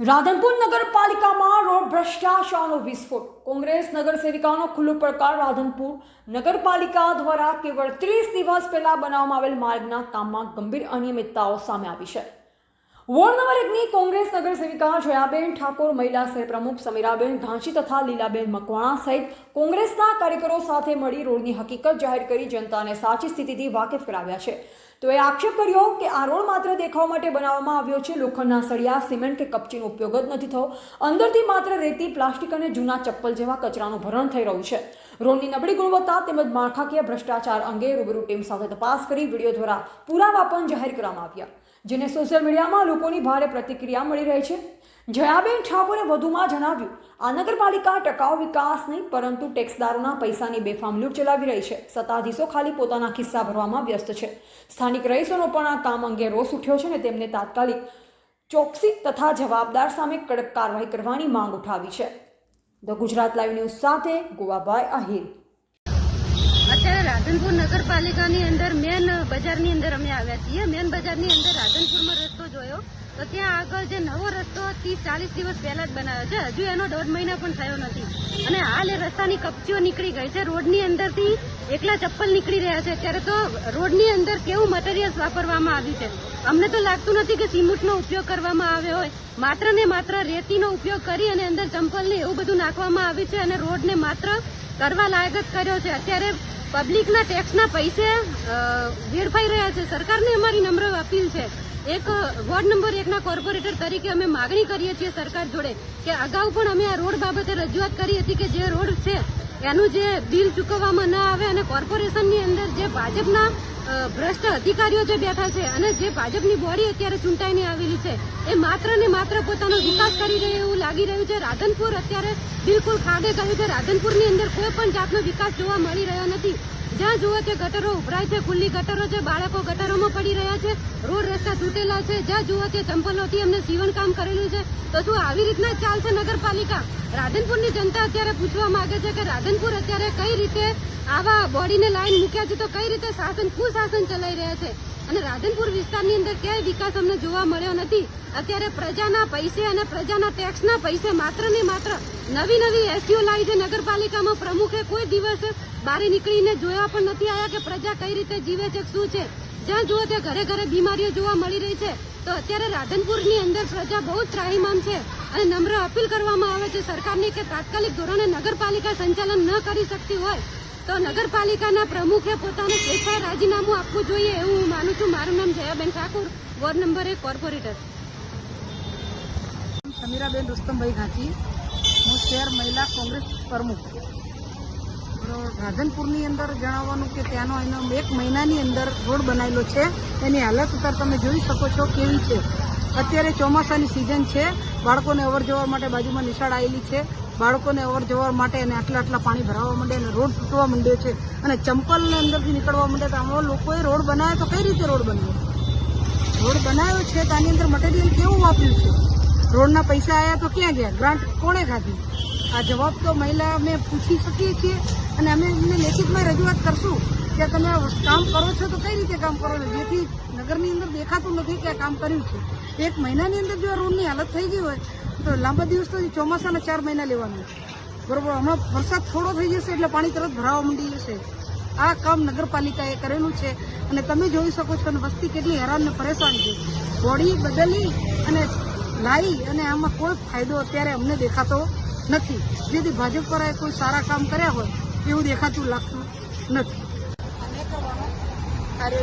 રાધનપુર નગરપાલિકામાં રોડ ભ્રષ્ટાચારનો વિસ્ફોટ. કોંગ્રેસ નગરસેવિકાનો ખુલ્લો પડકાર રાધનપુર નગરપાલિકા દ્વારા કેવળ ત્રીસ દિવસ પહેલા બનાવવામાં આવેલ માર્ગના કામમાં ગંભીર અનિયમિતતાઓ સામે આવી છે. વોર્ડ નંબર એકની કોંગ્રેસ નગરસેવિકા જયાબેન ઠાકોર, મહિલા સહ પ્રમુખ સમીરાબેન ધાંચી તથા લીલાબેન મકવાણા સહિત કોંગ્રેસના કાર્યકરો સાથે મળી રોડની હકીકત જાહેર કરી જનતાને સાચી સ્થિતિથી વાકેફ કરાવ્યા છે. તો એ આક્ષેપ કર્યો કે આ રોડ માત્ર દેખાવ માટે બનાવવામાં આવ્યો છે, લોખંડના સળિયા, સિમેન્ટ કે કપચીનો ઉપયોગ જ નથી થયો. અંદરથી માત્ર રેતી, પ્લાસ્ટિક અને જૂના ચપ્પલ જેવા કચરાનું ભરણ થઈ રહ્યું છે. રોડની નબળી ગુણવત્તા તેમજ માળખાકીય ભ્રષ્ટાચાર અંગે રૂબરૂ ટીમ સાથે તપાસ કરી વીડિયો દ્વારા પુરાવા પણ જાહેર કરવામાં આવ્યા. જેને સોશિયલ મીડિયામાં લોકોની ભારે પ્રતિક્રિયા મળી રહી છે. જયાબેન ઠાકોરે વધુમાં જણાવ્યું, આ નગરપાલિકા ટકાઉ વિકાસ નહીં, પરંતુ ટેક્સદારોના પૈસાની બેફામ લૂંટ ચલાવી રહી છે. સત્તાધીશો ખાલી પોતાના ખિસ્સા ભરવામાં વ્યસ્ત છે. સ્થાનિક રહીશોનો પણ આ કામ અંગે રોષ ઉઠ્યો છે ને તેમને તાત્કાલિક ચોકસી તથા જવાબદાર સામે કડક કાર્યવાહી કરવાની માંગ ઉઠાવી છે. ધ ગુજરાત લાઈવ ન્યૂઝ સાથે ગોવાભાઈ આહિર. અત્યારે રાધનપુર નગરપાલિકાની અંદર મેન બજારની અંદર અમે આવ્યા છીએ. મેન બજારની અંદર રાધનપુરમાં રસ્તો જોયો. તો ત્યાં આગળ જે નવો રસ્તો ત્રીસ ચાલીસ દિવસ પહેલા જ બનાવ્યો છે. હજુ એનો દોઢ મહિના પણ થયો નથી. અને હાલ એ રસ્તાની કપચીઓ નીકળી ગઈ છે. રોડની અંદરથી એકલા ચપ્પલ નીકળી રહ્યા છે. ત્યારે તો રોડની અંદર કેવું મટીરિયલ્સ વાપરવામાં આવ્યું છે? અમને તો લાગતું નથી કે સિમેન્ટનો ઉપયોગ કરવામાં આવ્યો હોય. માત્ર ને માત્ર રેતીનો ઉપયોગ કરી અને અંદર ચંપલને એવું બધું નાખવામાં આવ્યું છે અને રોડને માત્ર કરવા લાયક જ કર્યો છે. અત્યારે પબ્લિકના ટેક્સના પૈસે વેડફાઈ રહ્યા છે. સરકારને અમારી નમ્ર અપીલ છે. એક, વોર્ડ નંબર એકના કોર્પોરેટર તરીકે અમે માગણી કરીએ છીએ સરકાર જોડે કે અગાઉ પણ અમે આ રોડ બાબતે રજૂઆત કરી હતી કે જે રોડ છે, એનું જે બિલ ચૂકવવામાં ન આવે અને કોર્પોરેશનની અંદર જે ભાજપના ભ્રષ્ટ અધિકારીઓ જે બેઠા છે અને જે ભાજપની બોડી અત્યારે ચૂંટાઈને આવેલી છે, એ માત્ર ને માત્ર પોતાનો વિકાસ કરી રહી એવું લાગી રહ્યું છે. રાધનપુર અત્યારે બિલકુલ ખાડે કહ્યું છે. રાધનપુરની અંદર કોઈ પણ જાતનો વિકાસ જોવા મળી રહ્યો નથી. જ્યાં જુઓ તે ગટરો ઉભરાય છે, ખુલ્લી ગટરો છે, બાળકો ગટરોમાં પડી રહ્યા છે, રોડ રસ્તા તૂટેલા છે. જ્યાં જુઓ તે ચંપલોથી અમને સીવણ કામ કરેલું છે. તો શું આવી રીતના ચાલશે નગરપાલિકા? રાધનપુરની જનતા અત્યારે પૂછવા માંગે છે કે રાધનપુર અત્યારે કઈ રીતે આવા બોડીને લાઈન મૂક્યા છે તો કઈ રીતે શાસન કુશાસન ચલાવી રહ્યા છે? અને રાધનપુર વિસ્તારની અંદર ક્યાંય વિકાસ અમને જોવા મળ્યો નથી. અત્યારે પ્રજાના પૈસે અને પ્રજાના ટેક્સના પૈસે માત્ર ને માત્ર નવી નવી એસીઓ લાવી છે. નગરપાલિકામાં પ્રમુખે કોઈ દિવસ બહાર નીકળીને જોયા પણ નથી આવ્યા કે પ્રજા કઈ રીતે જીવે છે, શું છે? જ્યાં જુઓ ત્યાં ઘરે ઘરે બીમારીઓ જોવા મળી રહી છે. તો અત્યારે રાધનપુરની અંદર પ્રજા બહુ ત્રાહીમામ છે અને નમ્ર અપીલ કરવામાં આવે છે સરકારની કે તાત્કાલિક ધોરણે નગરપાલિકા સંચાલન ન કરી શકતી હોય તો નગરપાલિકાના પ્રમુખે પોતાનું સ્વેચ્છાએ રાજીનામું આપવું જોઈએ એવું હું માનું છું. મારું નામ જયાબેન ઠાકુર, વોર્ડ નંબર એક, કોર્પોરેટર. સમીરાબેન રુસ્તમભાઈ ઘાંચી. હું શહેર મહિલા કોંગ્રેસ પ્રમુખ. રાધનપુરની અંદર જણાવવાનું કે ત્યાંનો એનો એક મહિનાની અંદર રોડ બનાવેલો છે. એની હાલત અત્યારે તમે જોઈ શકો છો કેવી છે. અત્યારે ચોમાસાની સિઝન છે. બાળકોને અવર જવર માટે બાજુમાં નિશાળ આવેલી છે. બાળકોને અવર જવર માટે અને આટલા આટલા પાણી ભરાવા માંડે અને રોડ તૂટવા માંડ્યો છે અને ચંપલને અંદરથી નીકળવા માંડે તો આમાં લોકોએ રોડ બનાવ્યો તો કઈ રીતે રોડ બન્યો રોડ બનાવ્યો છે તો આની અંદર મટીરિયલ કેવું વાપર્યું છે? રોડના પૈસા આવ્યા તો ક્યાં ગયા? ગ્રાન્ટ કોણે ખાધી? આ જવાબ તો મહિલા અમે પૂછી શકીએ છીએ અને અમે એમને લેખિતમાં રજૂઆત કરશું કે તમે કામ કરો છો તો કઈ રીતે કામ કરો છો? જેથી નગરની અંદર દેખાતું નથી કે આ કામ કર્યું છે. એક મહિનાની અંદર જો આ રોડની હાલત થઈ ગઈ હોય લાંબા દિવસ તો ચોમાસાના ચાર મહિના લેવાનું બરોબર, હમણાં વરસાદ થોડો થઈ જશે એટલે પાણી તરત ભરાવા માંડી જશે. આ કામ નગરપાલિકાએ કરેલું છે અને તમે જોઈ શકો છો અને વસ્તી કેટલી હેરાન ને પરેશાન છે. બોડી બદલી અને લાવી અને આમાં કોઈ ફાયદો અત્યારે અમને દેખાતો નથી. જેથી ભાજપ પર કોઈ સારા કામ કર્યા હોય, એવું દેખાતું લાગતું નથી. કાર્ય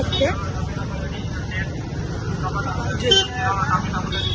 ગયું એકલા પચાસ છે જી